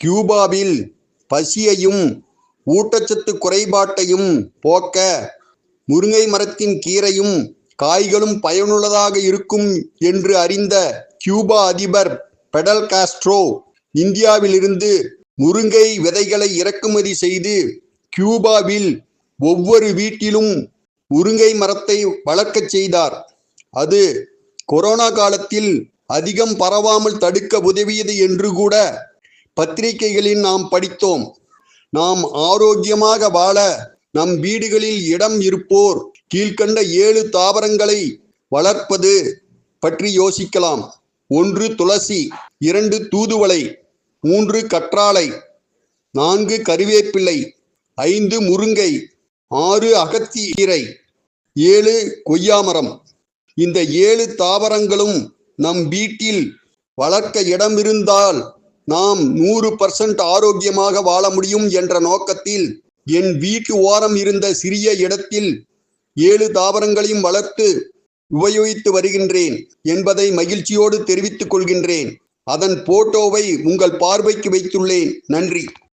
கியூபாவில் பசியையும் ஊட்டச்சத்து குறைபாட்டையும் போக்க முருங்கை மரத்தின் கீரையும் காய்களும் பயனுள்ளதாக இருக்கும் என்று அறிந்த கியூபா அதிபர் பெடல் காஸ்ட்ரோ இந்தியாவிலிருந்து முருங்கை விதைகளை இறக்குமதி செய்து கியூபாவில் ஒவ்வொரு வீட்டிலும் முருங்கை மரத்தை வளர்க்கச் செய்தார். அது கொரோனா காலத்தில் அதிகம் பரவாமல் தடுக்க உதவியது என்று கூட பத்திரிகைகளில் நாம் படித்தோம். நாம் ஆரோக்கியமாக வாழ நம் வீடுகளில் இடம் இருப்போர் கீழ்க்கண்ட ஏழு தாவரங்களை வளர்ப்பது பற்றி யோசிக்கலாம். ஒன்று துளசி இரண்டு தூதுவளை மூன்று கற்றாழை நான்கு கருவேப்பிள்ளை ஐந்து முருங்கை ஆறு அகத்திக்கீரை ஏழு கொய்யாமரம். இந்த ஏழு தாவரங்களும் நம் வீட்டில் வளர்க்க இடம் இருந்தால் நாம் நூறு பர்சன்ட் ஆரோக்கியமாக வாழ முடியும் என்ற நோக்கத்தில் என் வீட்டு ஓரம் இருந்த சிறிய இடத்தில் ஏழு தாவரங்களையும் வளர்த்து உபயோகித்து வருகின்றேன் என்பதை மகிழ்ச்சியோடு தெரிவித்துக் கொள்கின்றேன். அதன் போட்டோவை உங்கள் பார்வைக்கு வைத்துள்ளேன். நன்றி.